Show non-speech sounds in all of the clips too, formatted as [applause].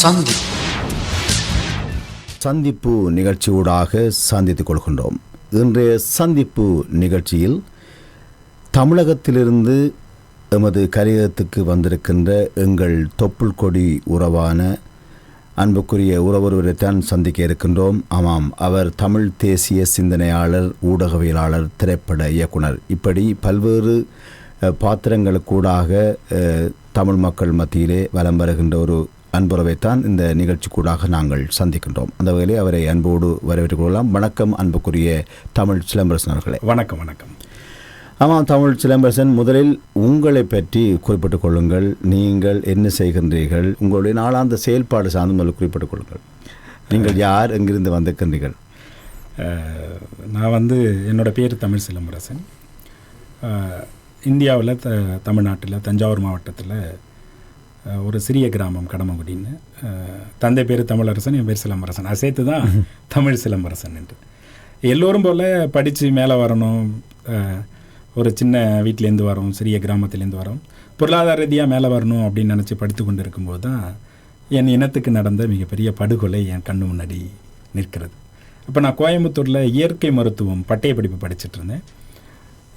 சந்திப்பு. சந்திப்பு நிகழ்ச்சியூடாக சந்தித்துக் கொள்கின்றோம். இன்றைய சந்திப்பு நிகழ்ச்சியில் தமிழகத்திலிருந்து எமது கலியகத்துக்கு வந்திருக்கின்ற எங்கள் தொப்புள் கொடி உறவான அன்புக்குரிய உறவொருவரைத்தான் சந்திக்க இருக்கின்றோம். ஆமாம் அவர் தமிழ் தேசிய சிந்தனையாளர் ஊடகவியலாளர் திரைப்பட இயக்குனர். இப்படி பல்வேறு பாத்திரங்களுக்கூடாக தமிழ் மக்கள் மத்தியிலே வலம் வருகின்ற ஒரு அன்புறவைத்தான் இந்த நிகழ்ச்சிக்கூடாக நாங்கள் சந்திக்கின்றோம். அந்த வகையிலே அவரை அன்போடு வரவேற்றுக் கொள்ளலாம். வணக்கம் அன்புக்குரிய தமிழ் சிலம்பரசன் அவர்களே. வணக்கம் வணக்கம். ஆமாம் தமிழ் சிலம்பரசன் முதலில் உங்களை பற்றி குறிப்பிட்டுக் கொள்ளுங்கள். நீங்கள் என்ன செய்கின்றீர்கள்? உங்களுடைய நாளாந்த செயல்பாடு சார்ந்து முதலில் குறிப்பிட்டுக் கொள்ளுங்கள். நீங்கள் யார் எங்கிருந்து வந்திருக்கின்றீர்கள்? நான் வந்து என்னோட பேர் தமிழ் சிலம்பரசன். இந்தியாவில் த தமிழ்நாட்டில் தஞ்சாவூர் மாவட்டத்தில் ஒரு சிறிய கிராமம் கடமங்குடின்னு தந்தை பேர் தமிழரசன் என் பேர் சிலம்பரசன். அதை சேர்த்து தான் [laughs] தமிழ் சிலம்பரசன் என்று. எல்லோரும் போல் படித்து மேலே வரணும். ஒரு சின்ன வீட்டிலேருந்து வரோம் சிறிய கிராமத்துலேருந்து வரோம். பொருளாதார ரீதியாக மேலே வரணும் அப்படின்னு நினச்சி படித்து கொண்டு இருக்கும்போது தான் என் இனத்துக்கு நடந்த மிகப்பெரிய படுகொலை என் கண்ணு முன்னாடி நிற்கிறது. அப்போ நான் கோயம்புத்தூரில் இயற்கை மருத்துவம் பட்டய படிப்பு படிச்சுட்டு இருந்தேன்.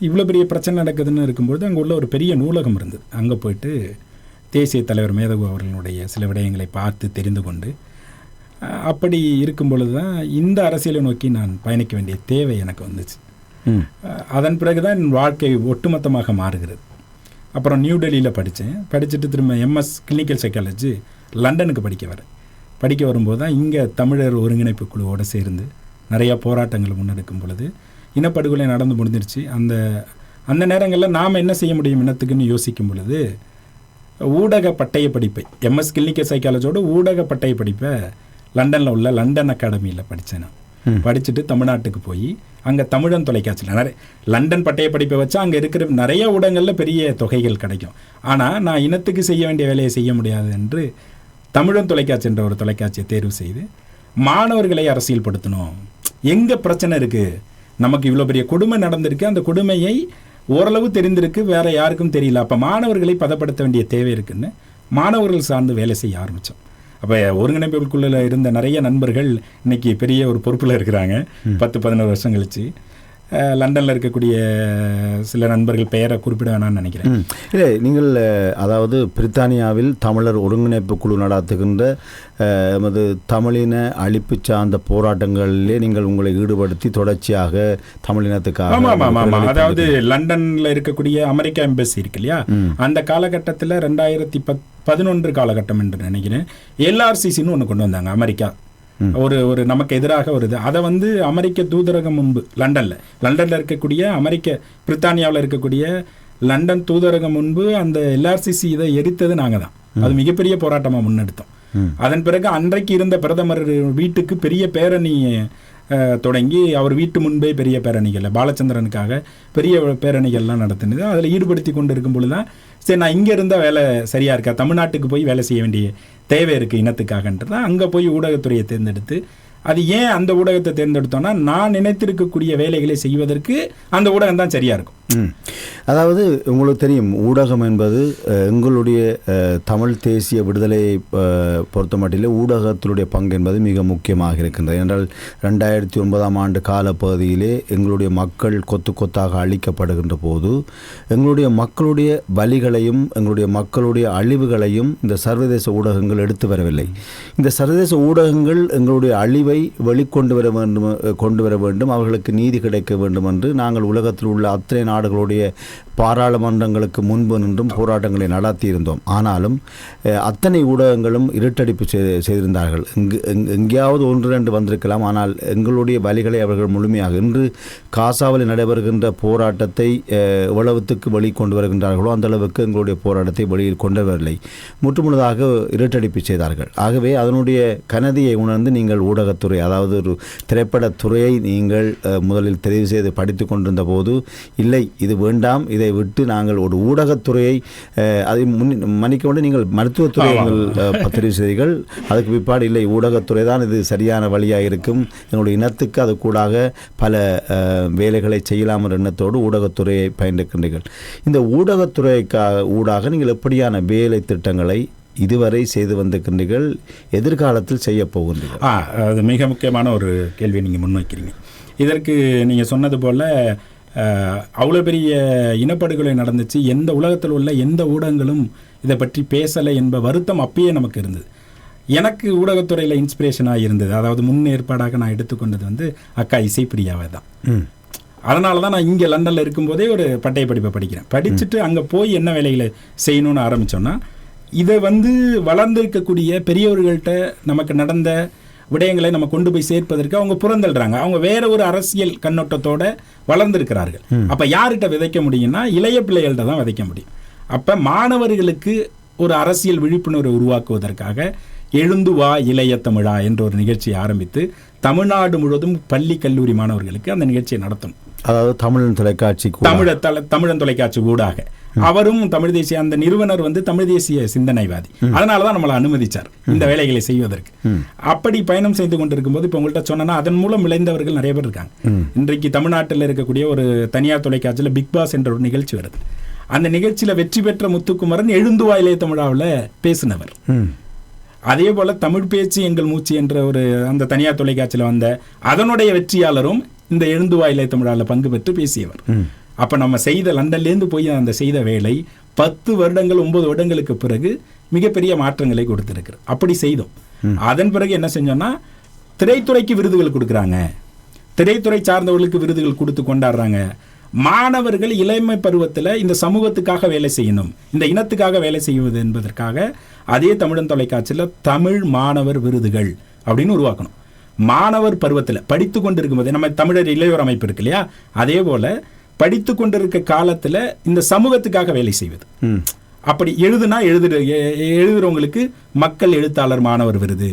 இவ்வளோ பெரிய பிரச்சனை நடக்குதுன்னு இருக்கும்போது அங்கே உள்ள ஒரு பெரிய நூலகம் இருந்தது. அங்கே போயிட்டு தேசிய தலைவர் மேதகு அவர்களுடைய சில விடயங்களை பார்த்து தெரிந்து கொண்டு அப்படி இருக்கும் பொழுது தான் இந்த அரசியலை நோக்கி நான் பயணிக்க வேண்டிய தேவை எனக்கு வந்துச்சு. அதன் பிறகு தான் என் வாழ்க்கை ஒட்டுமொத்தமாக மாறுகிறது. அப்புறம் நியூ டெல்லியில் படித்தேன். படிச்சுட்டு திரும்ப எம்எஸ் கிளினிக்கல் சைக்காலஜி லண்டனுக்கு படிக்க வரேன். படிக்க வரும்போது தான் இங்கே தமிழர் ஒருங்கிணைப்பு குழுவோடு சேர்ந்து நிறையா போராட்டங்கள் முன்னெடுக்கும் பொழுது இனப்படுகொலை நடந்து முடிஞ்சிருச்சு. அந்த அந்த நேரங்களில் நாம் என்ன செய்ய முடியும் இனத்துக்குன்னு யோசிக்கும் பொழுது ஊடக பட்டய படிப்பை எம்எஸ் கிளினிக்கல் சைக்காலஜியோட ஊடக பட்டய படிப்பை லண்டனில் உள்ள லண்டன் அகாடமியில் படித்தேன் நான். படிச்சுட்டு தமிழ்நாட்டுக்கு போய் அங்கே தமிழன் தொலைக்காட்சியில் நிறைய லண்டன் பட்டய படிப்பை வச்சா அங்கே இருக்கிற நிறைய ஊடகங்களில் பெரிய தொகைகள் கிடைக்கும். ஆனால் நான் இனத்துக்கு செய்ய வேண்டிய வேலையை செய்ய முடியாது என்று தமிழன் தொலைக்காட்சி என்ற ஒரு தொலைக்காட்சியை தேர்வு செய்து மாணவர்களை அரசியல்படுத்தணும். எங்கே பிரச்சனை இருக்குது நமக்கு இவ்வளோ பெரிய கொடுமை நடந்திருக்கு. அந்த கொடுமையை ஓரளவு தெரிந்திருக்கு வேற யாருக்கும் தெரியல. அப்போ மாணவர்களை பதப்படுத்த வேண்டிய தேவை இருக்குன்னு மாணவர்கள் சார்ந்து வேலை செய்ய ஆரம்பித்தோம் அப்போ ஒருங்கிணைப்புக்குள்ள இருந்த நிறைய நண்பர்கள் இன்னைக்கு பெரிய ஒரு பொறுப்பில் இருக்கிறாங்க. பத்து பதினோரு வருஷம் கழிச்சு. லண்டன்ல இருக்கக்கூடிய சில நண்பர்கள் பெயரை குறிப்பிட வேணாம்னு நினைக்கிறேன். இல்லை நீங்கள் அதாவது பிரித்தானியாவில் தமிழர் ஒருங்கிணைப்பு குழு நடத்துகின்ற எமது தமிழின அழிப்பு சார்ந்த போராட்டங்களிலே நீங்கள் உங்களை ஈடுபடுத்தி தொடர்ச்சியாக தமிழினத்துக்காக ஆமா ஆமா ஆமா, ஆமா. குரல் அதாவது லண்டன்ல இருக்கக்கூடிய அமெரிக்கா எம்பசி இருக்கு இல்லையா? அந்த காலகட்டத்தில் ரெண்டாயிரத்தி பத் பதினொன்று காலகட்டம் என்று நினைக்கிறேன். எல்ஆர்சிசின்னு ஒன்று கொண்டு வந்தாங்க அமெரிக்கா. ஒரு ஒரு நமக்கு எதிராக ஒரு இது. அதை வந்து அமெரிக்க தூதரகம் முன்பு லண்டன்ல லண்டன்ல இருக்கக்கூடிய அமெரிக்க பிரித்தானியாவில் இருக்கக்கூடிய லண்டன் தூதரகம் முன்பு அந்த எல்ஆர்சிசி இதை எரித்தது நாங்க தான் அது மிகப்பெரிய போராட்டமா முன்னெடுத்தோம். அதன் பிறகு அன்றைக்கு இருந்த பிரதமர் வீட்டுக்கு பெரிய பேரணி தொடங்கி அவர் வீட்டு முன்பே பெரிய பேரணிகள் பாலச்சந்திரனுக்காக பெரிய பேரணிகள்லாம் நடத்தினது. அதில் ஈடுபடுத்தி கொண்டு இருக்கும் பொழுது தான் சரி நான் இங்கே இருந்தால் வேலை சரியாக இருக்கா? தமிழ்நாட்டுக்கு போய் வேலை செய்ய வேண்டிய தேவை இருக்குது இனத்துக்காகன்றது அங்கே போய் ஊடகத்துறையை தேர்ந்தெடுத்து அது ஏன் அந்த ஊடகத்தை தேர்ந்தெடுத்தோன்னா நான் நினைத்திருக்கக்கூடிய வேலைகளை செய்வதற்கு அந்த ஊடகம் தான் சரியாக இருக்கும். அதாவது உங்களுக்கு தெரியும் ஊடகம் என்பது எங்களுடைய தமிழ் தேசிய விடுதலையை பொறுத்த மட்டிலே ஊடகத்தினுடைய பங்கு என்பது மிக முக்கியமாக இருக்கின்றது. என்றால் ரெண்டாயிரத்தி ஒன்பதாம் ஆண்டு காலப்பகுதியிலே எங்களுடைய மக்கள் கொத்து கொத்தாக அழிக்கப்படுகின்ற போது எங்களுடைய மக்களுடைய வலிகளையும் எங்களுடைய மக்களுடைய அழிவுகளையும் இந்த சர்வதேச ஊடகங்கள் எடுத்து வரவில்லை. இந்த சர்வதேச ஊடகங்கள் எங்களுடைய அழிவை வெளிக்கொண்டு வர வேண்டும் கொண்டு வர வேண்டும் அவர்களுக்கு நீதி கிடைக்க வேண்டும் என்று நாங்கள் உலகத்தில் உள்ள அத்தனை நாடுகளுடைய பாராளுமன்றங்களுக்கு முன்பு நின்றும் போராட்டங்களை நடத்தியிருந்தோம். ஆனாலும் அத்தனை ஊடகங்களும் இருட்டடிப்பு செய்திருந்தார்கள். இங்கு எங்கேயாவது ஒன்று ரெண்டு வந்திருக்கலாம். ஆனால் எங்களுடைய வழிகளை அவர்கள் முழுமையாக இன்று காசாவில் நடைபெறுகின்ற போராட்டத்தை அஹ், எவ்வளவுத்துக்கு வெளிக்கொண்டு வருகின்றார்களோ அந்த அளவுக்கு எங்களுடைய போராட்டத்தை வெளியில் கொண்டு வரவில்லை. முற்றுமுழுதாக இருட்டடிப்பு செய்தார்கள். ஆகவே அதனுடைய கனதியை உணர்ந்து நீங்கள் ஊடகத்துறை அதாவது ஒரு திரைப்படத்துறையை நீங்கள் முதலில் தெரிவு செய்து படித்து கொண்டிருந்த போது இல்லை இது வேண்டாம் இதை விட்டு நாங்கள் ஒரு ஊடகத்துறையை அதை முன் மன்னிக்க வேண்டும் நீங்கள் மருத்துவத்துறை நீங்கள் அஹ், தெரிவு செய்தீர்கள். அதுக்கு பிற்பாடு இல்லை ஊடகத்துறை தான் இது சரியான வழியாக இருக்கும். எங்களுடைய இனத்துக்கு அது கூடாக பல வேலைகளை செய்யலாம் என்ற எண்ணத்தோடு ஊடகத்துறையை பயன்படுகின்றீர்கள் இந்த ஊடகத்துறைக்காக ஊடாக நீங்கள் எப்படியான வேலை திட்டங்களை இதுவரை செய்து வந்திருக்கின்றீர்கள் எதிர்காலத்தில் செய்ய போகின்றீர்கள்? ஆ அது மிக முக்கியமான ஒரு கேள்வியை நீங்கள் முன்வைக்கிறீங்க. இதற்கு நீங்கள் சொன்னது போல் அவ்வளோ பெரிய இனப்படுகொலை நடந்துச்சு. எந்த உலகத்தில் உள்ள எந்த ஊடகங்களும் இதை பற்றி பேசலை என்ப வருத்தம் அப்பயே நமக்கு இருந்தது. எனக்கு ஊடகத்துறையில் இன்ஸ்பிரேஷனாக இருந்தது. அதாவது முன் ஏற்பாடாக நான் எடுத்துக்கொண்டது வந்து அக்கா இசைப்பிரியாவை தான். அதனால தான் நான் இங்கே லண்டனில் இருக்கும்போதே ஒரு பட்டய படிப்பை படிக்கிறேன். படிச்சுட்டு அங்கே போய் என்ன வேலைகளை செய்யணும்னு ஆரம்பித்தோன்னா இதை வந்து வளர்ந்திருக்கக்கூடிய பெரியவர்கள்ட்ட நமக்கு நடந்த விடயங்களை நம்ம கொண்டு போய் சேர்ப்பதற்கு அவங்க புறந்தள்ளுறாங்க. அவங்க வேற ஒரு அரசியல் கண்ணோட்டத்தோட வளர்ந்திருக்கிறார்கள். அப்போ யார்கிட்ட விதைக்க முடியும்னா இளைய பிள்ளைகள்கிட்ட தான் விதைக்க முடியும். அப்போ மாணவர்களுக்கு ஒரு அரசியல் விழிப்புணர்வை உருவாக்குவதற்காக எழுந்து வா இளைய தமிழா என்ற ஒரு நிகழ்ச்சியை ஆரம்பித்து தமிழ்நாடு முழுவதும் பள்ளி கல்லூரி மாணவர்களுக்கு அந்த நிகழ்ச்சியை நடத்தணும். அதாவது தமிழ் தொலைக்காட்சி கூட தமிழ தமிழன் தொலைக்காட்சி ஊடாக. அவரும் தமிழ் தேசிய அந்த நிறுவனர் வந்து தமிழ் தேசிய சிந்தனைவாதி. அதனால தான் நம்மளை அனுமதிச்சார் இந்த வேலைகளை செய்வதற்கு. அப்படி பயணம் செய்து கொண்டிருக்கும் போது இப்போ உங்கள்கிட்ட சொன்னா அதன் மூலம் விளைந்தவர்கள் நிறைய பேர் இருக்காங்க. இன்றைக்கு தமிழ்நாட்டில் இருக்கக்கூடிய ஒரு தனியார் தொலைக்காட்சியில் பிக் பாஸ் என்ற ஒரு நிகழ்ச்சி வருது. அந்த நிகழ்ச்சியில வெற்றி பெற்ற முத்துக்குமரன் எழுந்துவா இளைய தமிழாவில் பேசினவர். அதே போல தமிழ் பேச்சு எங்கள் மூச்சு என்ற ஒரு அந்த தனியார் தொலைக்காட்சியில் வந்த அதனுடைய வெற்றியாளரும் இந்த எழுந்துவா இளைய தமிழாவில் பங்கு பெற்று பேசியவர். அப்ப நம்ம செய்த லண்டன்லேருந்து போய் அந்த செய்த வேலை பத்து வருடங்கள் ஒன்பது வருடங்களுக்கு பிறகு மிகப்பெரிய மாற்றங்களை கொடுத்திருக்கிறது. அப்படி செய்தோம். அதன் பிறகு என்ன செஞ்சோம்னா திரைத்துறைக்கு விருதுகள் கொடுக்குறாங்க. திரைத்துறை சார்ந்தவர்களுக்கு விருதுகள் கொடுத்து கொண்டாடுறாங்க. மாணவர்கள் இளமை பருவத்தில் இந்த சமூகத்துக்காக வேலை செய்யணும். இந்த இனத்துக்காக வேலை செய்வது என்பதற்காக அதே தமிழன் தொலைக்காட்சியில் தமிழ் மாணவர் விருதுகள் அப்படின்னு உருவாக்கணும். மாணவர் பருவத்தில் படித்து கொண்டு இருக்கும்போது நம்ம தமிழர் இளையோர் அமைப்பு இருக்கு இல்லையா? அதே போல படித்து கொண்டிருக்க காலத்தில் இந்த சமூகத்துக்காக வேலை செய்வது. அப்படி எழுதுனா எழுதுற எழுதுறவங்களுக்கு மக்கள் எழுத்தாளர் மாணவர் விருது.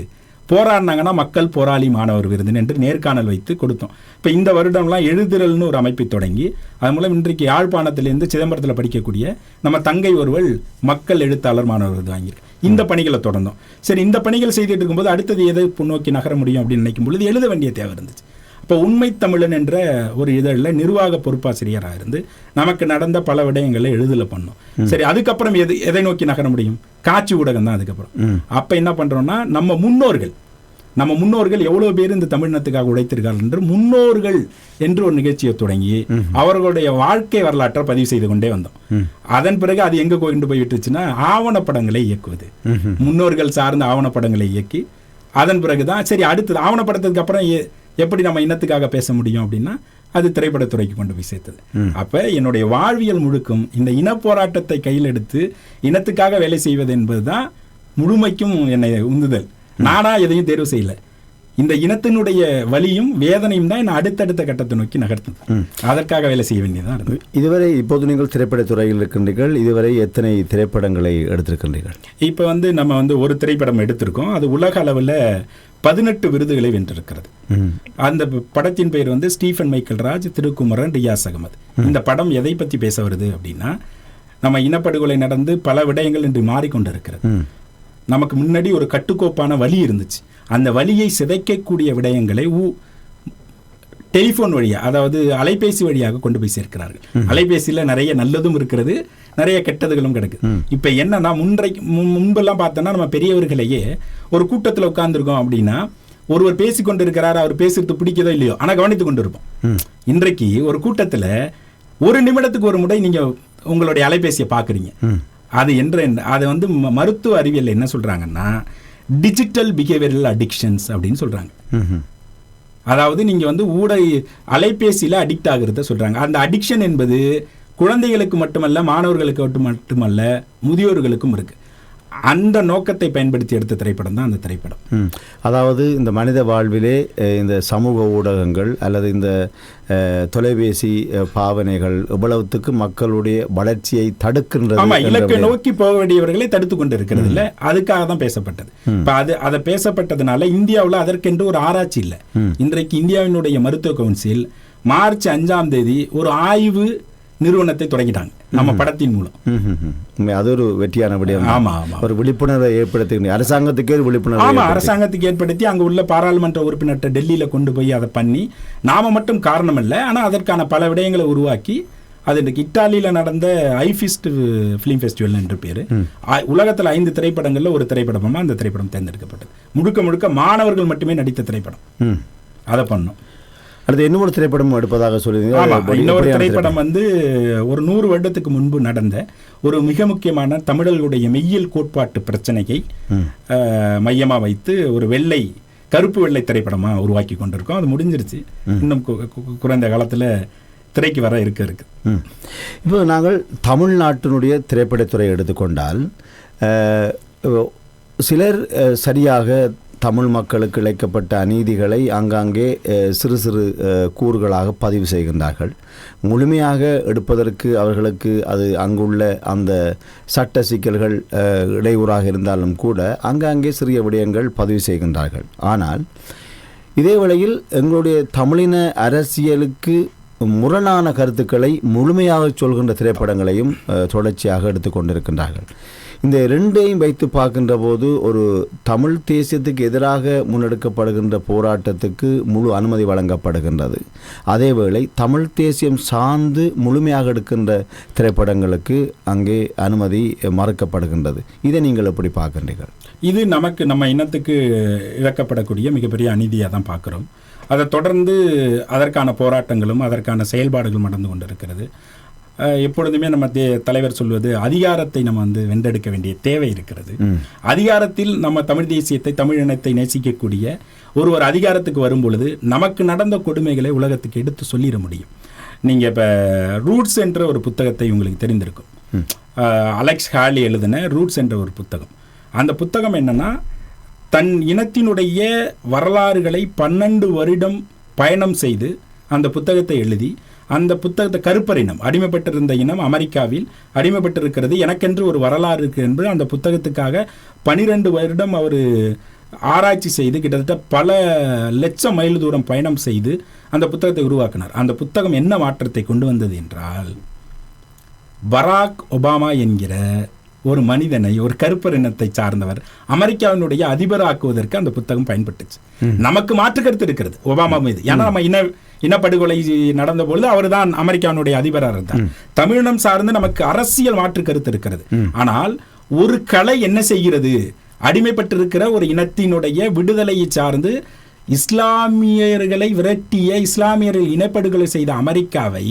போராடினாங்கன்னா மக்கள் போராளி மாணவர் விருதுன்னு என்று நேர்காணல் வைத்து கொடுத்தோம். இப்போ இந்த வருடம்லாம் எழுதுறல்னு ஒரு அமைப்பை தொடங்கி அது மூலம் இன்றைக்கு யாழ்ப்பாணத்திலிருந்து சிதம்பரத்தில் படிக்கக்கூடிய நம்ம தங்கை ஒருவள் மக்கள் எழுத்தாளர் மாணவர் விருது வாங்கியிருக்கு. இந்த பணிகளை தொடர்ந்தோம். சரி இந்த பணிகள் செய்துட்டு இருக்கும்போது அடுத்தது எதை நோக்கி நகர முடியும் அப்படின்னு நினைக்கும் பொழுது எழுத வேண்டிய தேவை இருந்துச்சு. அப்போ உண்மை தமிழன் என்ற ஒரு இதழில் நிர்வாக பொறுப்பாசிரியராக இருந்து நமக்கு நடந்த பல விடயங்களை எழுதல பண்ணோம். சரி அதுக்கப்புறம் எது எதை நோக்கி நகர முடியும்? காட்சி ஊடகம் தான் அதுக்கப்புறம் அப்போ என்ன பண்றோம்னா நம்ம முன்னோர்கள் நம்ம முன்னோர்கள் எவ்வளவு பேர் இந்த தமிழினத்துக்காக உழைத்திருக்கார்கள் என்று முன்னோர்கள் என்று ஒரு நிகழ்ச்சியை தொடங்கி அவர்களுடைய வாழ்க்கை வரலாற்றை பதிவு செய்து கொண்டே வந்தோம். அதன் பிறகு அது எங்க கொண்டு போய் விட்டுச்சுன்னா ஆவணப்படங்களை இயக்குவது. முன்னோர்கள் சார்ந்த ஆவணப்படங்களை இயக்கி அதன் பிறகுதான் சரி அடுத்தது ஆவணப்படத்துக்கு அப்புறம் எப்படி நம்ம இனத்துக்காக பேச முடியும் அப்படின்னா அது திரைப்படத்துறைக்கு கொண்டு போய் சேர்த்தது. அப்ப என்னுடைய வாழ்வியல் முழுக்கும் இந்த இன போராட்டத்தை கையில் எடுத்து இனத்துக்காக வேலை செய்வது என்பதுதான் முழுமைக்கும் என்னை உந்துதல். நானா எதையும் தேர்வு செய்யல. இந்த இனத்தினுடைய வலியும் வேதனையும் தான் என்னை அடுத்தடுத்த கட்டத்தை நோக்கி நகர்த்தது. அதற்காக வேலை செய்ய வேண்டியதான் இருந்தது. இதுவரை இப்போது நீங்கள் திரைப்படத் துறையில் இருக்கின்றீர்கள். இதுவரை எத்தனை திரைப்படங்களை எடுத்திருக்கின்றீர்கள்? இப்போ வந்து நம்ம வந்து ஒரு திரைப்படம் எடுத்திருக்கோம். அது உலக அளவில் பதினெட்டு விருதுகளை வென்றிருக்கிறது. அந்த படத்தின் பெயர் வந்து ஸ்டீஃபன் மைக்கேல் ராஜ் திருக்குமரன் ரியாஸ் அகமது. இந்த படம் எதை பற்றி பேச வருது அப்படின்னா நம்ம இனப்படுகொலை நடந்து பல விடயங்கள் இன்று மாறிக்கொண்டிருக்கிறது. ம். நமக்கு முன்னாடி ஒரு கட்டுக்கோப்பான வழி இருந்துச்சு. அந்த வழியை சிதைக்கக்கூடிய விடயங்களை ஊ டெலிஃபோன் வழியா அதாவது அலைபேசி வழியாக கொண்டு போய் சேர்க்கிறார்கள். அலைபேசியில நிறைய நல்லதும் இருக்கிறது நிறைய கெட்டதுகளும் கிடக்குது இப்ப என்னன்னா முன்றைக்கு முன்- முன்பெல்லாம் பார்த்தோன்னா நம்ம பெரியவர்களையே ஒரு கூட்டத்துல உட்கார்ந்துருக்கோம் அப்படின்னா ஒருவர் பேசி கொண்டு இருக்கிறார் அவர் பேசுறது பிடிக்கதோ இல்லையோ ஆனா கவனித்து கொண்டு இருப்போம் இன்றைக்கு ஒரு கூட்டத்துல ஒரு நிமிடத்துக்கு ஒரு முறை நீங்க உங்களுடைய அலைபேசியை பாக்குறீங்க அது என்ற அதை வந்து ம- மருத்துவ அறிவியல் என்ன சொல்றாங்கன்னா டிஜிட்டல் பிஹேவியரல் அடிக்ஷன்ஸ் அப்படின்னு சொல்றாங்க. ம்ஹும். அதாவது நீங்க வந்து ஊடக அலைபேசியில அடிக்ட் ஆகுறத சொல்றாங்க. அந்த அடிக்ஷன் என்பது குழந்தைகளுக்கு மட்டுமல்ல மாணவர்களுக்கு மட்டும் மட்டுமல்ல முதியோர்களுக்கும் இருக்கு. அந்த நோக்கத்தை பயன்படுத்தி எடுத்த திரைப்படம் தான் அந்த திரைப்படம். அதாவது இந்த மனித வாழ்விலே இந்த சமூக ஊடகங்கள் அல்லது இந்த தொலைபேசி பாவனைகள் எவ்வளவுத்துக்கு மக்களுடைய வளர்ச்சியை தடுக்கின்றது இலக்கை. நோக்கி போக வேண்டியவர்களை தடுத்து கொண்டு இருக்கிறது இல்ல அதுக்காக தான் பேசப்பட்டது. இப்ப அது அதை பேசப்பட்டதுனால இந்தியாவுல அதற்கென்று ஒரு ஆராய்ச்சி இல்ல. இன்றைக்கு இந்தியாவினுடைய மருத்துவ கவுன்சில் மார்ச் அஞ்சாம் தேதி ஒரு ஆய்வு நிறுவனத்தை தொடங்கிட்டாங்க. நம்ம படத்தின் மூலம். அது ஒரு வெற்றியான விடயம். ஆமா ஆமா ஒரு விழிப்புணர்வை ஏற்படுத்தி அரசாங்கத்துக்கே விழிப்புணர்வை ஆமா அரசாங்கத்துக்கு ஏற்படுத்தி அங்க உள்ள பாராளுமன்ற உறுப்பினர்கிட்ட டெல்லியில கொண்டு போய் அதை பண்ணி நாம மட்டும் காரணம் இல்லை ஆனா அதற்கான பல விடயங்களை உருவாக்கி அது இன்றைக்கு இத்தாலியில் நடந்த ஐஃபிஸ்ட் ஃபிலிம் ஃபெஸ்டிவல் என்று பேர். உலகத்தில் ஐந்து திரைப்படங்களில் ஒரு திரைப்படமாக அந்த திரைப்படம் தேர்ந்தெடுக்கப்பட்டது. முழுக்க முழுக்க மாணவர்கள் மட்டுமே நடித்த திரைப்படம். அதை பண்ணோம். அடுத்து இன்னொரு திரைப்படம் எடுப்பதாக சொல்லியிருந்தீங்க. இன்னொரு திரைப்படம் வந்து ஒரு நூறு வருடத்துக்கு முன்பு நடந்த ஒரு மிக முக்கியமான தமிழர்களுடைய மெய்யியல் கோட்பாட்டு பிரச்சனையை ம். அஹ், மையமா வைத்து ஒரு வெள்ளை கருப்பு வெள்ளை திரைப்படமா உருவாக்கி கொண்டிருக்கோம். அது முடிஞ்சிருச்சு. இன்னும் குறைந்த காலத்துல திரைக்கு வர இருக்க இருக்கு. இப்போ நாங்கள் தமிழ்நாட்டினுடைய திரைப்படத்துறை எடுத்துக்கொண்டால் சிலர் சரியாக தமிழ் மக்களுக்கு இழைக்கப்பட்ட அநீதிகளை ஆங்காங்கே சிறு சிறு கூறுகளாக பதிவு செய்கின்றார்கள். முழுமையாக எடுப்பதற்கு அவர்களுக்கு அது அங்குள்ள அந்த சட்ட சிக்கல்கள் இடையூறாக இருந்தாலும் கூட அங்காங்கே சிறிய விடயங்கள் பதிவு செய்கின்றார்கள். ஆனால் இதே வேளையில் எங்களுடைய தமிழின அரசியலுக்கு முரணான கருத்துக்களை முழுமையாக சொல்கின்ற திரைப்படங்களையும் தொடர்ச்சியாக எடுத்துக்கொண்டிருக்கின்றார்கள் இந்த ரெண்டையும் வைத்து பார்க்கின்ற போது ஒரு தமிழ் தேசியத்துக்கு எதிராக முன்னெடுக்கப்படுகின்ற போராட்டத்துக்கு முழு அனுமதி வழங்கப்படுகின்றது. அதேவேளை தமிழ் தேசியம் சார்ந்து முழுமையாக எடுக்கின்ற திரைப்படங்களுக்கு அங்கே அனுமதி மறுக்கப்படுகின்றது. இதை நீங்கள் எப்படி பார்க்கின்றீர்கள்? இது நமக்கு நம்ம இனத்துக்கு இழக்கப்படக்கூடிய மிகப்பெரிய அநீதியாக தான் பார்க்குறோம். அதை தொடர்ந்து அதற்கான போராட்டங்களும் அதற்கான செயல்பாடுகளும் நடந்து கொண்டிருக்கிறது. எப்பொழுதுமே நம்ம தே- தலைவர் சொல்வது அதிகாரத்தை நம்ம வந்து வென்றெடுக்க வேண்டிய தேவை இருக்கிறது. அதிகாரத்தில் நம்ம தமிழ் தேசியத்தை தமிழ் இனத்தை நேசிக்கக்கூடிய ஒருவர் அதிகாரத்துக்கு வரும் பொழுது நமக்கு நடந்த கொடுமைகளை உலகத்துக்கு எடுத்து சொல்லிட முடியும். நீங்கள் இப்போ ரூட்ஸ் என்ற ஒரு புத்தகத்தை உங்களுக்கு தெரிந்திருக்கும். அலெக்ஸ் ஹாலி எழுதின ரூட்ஸ் என்ற ஒரு புத்தகம். அந்த புத்தகம் என்னன்னா தன் இனத்தினுடைய வரலாறுகளை பன்னெண்டு வருடம் பயணம் செய்து அந்த புத்தகத்தை எழுதி அந்த புத்தகத்தை கருப்பரினம் அடிமைப்பட்டிருந்த இனம் அமெரிக்காவில் அடிமைப்பட்டிருக்கிறது. எனக்கென்று ஒரு வரலாறு இருக்கு என்று அந்த புத்தகத்துக்காக பனிரெண்டு வருடம் அவர் ஆராய்ச்சி செய்து கிட்டத்தட்ட பல லட்சம் மைல் தூரம் பயணம் செய்து அந்த புத்தகத்தை உருவாக்கினார். அந்த புத்தகம் என்ன மாற்றத்தை கொண்டு வந்தது என்றால் பராக் ஒபாமா என்கிற ஒரு மனிதனை ஒரு கருப்பர் இனத்தை சார்ந்தவர் அமெரிக்காவினுடைய அதிபராக்குவதற்கு அந்த புத்தகம் பயன்பட்டுச்சு. நமக்கு மாற்று கருத்து இருக்கிறது. ஒபாமா மீது. ஏன்னா நம்ம இன இனப்படுகொலை நடந்த பொழுது அவர் தான் அமெரிக்காவினுடைய அதிபராக இருந்தார் தமிழினம் சார்ந்து நமக்கு அரசியல் மாற்று கருத்து இருக்கிறது. ஆனால் ஒரு கலை என்ன செய்கிறது? அடிமைப்பட்டிருக்கிற ஒரு இனத்தினுடைய விடுதலையை சார்ந்து இஸ்லாமியர்களை விரட்டிய இஸ்லாமியர்கள் இனப்படுகொலை செய்த அமெரிக்காவை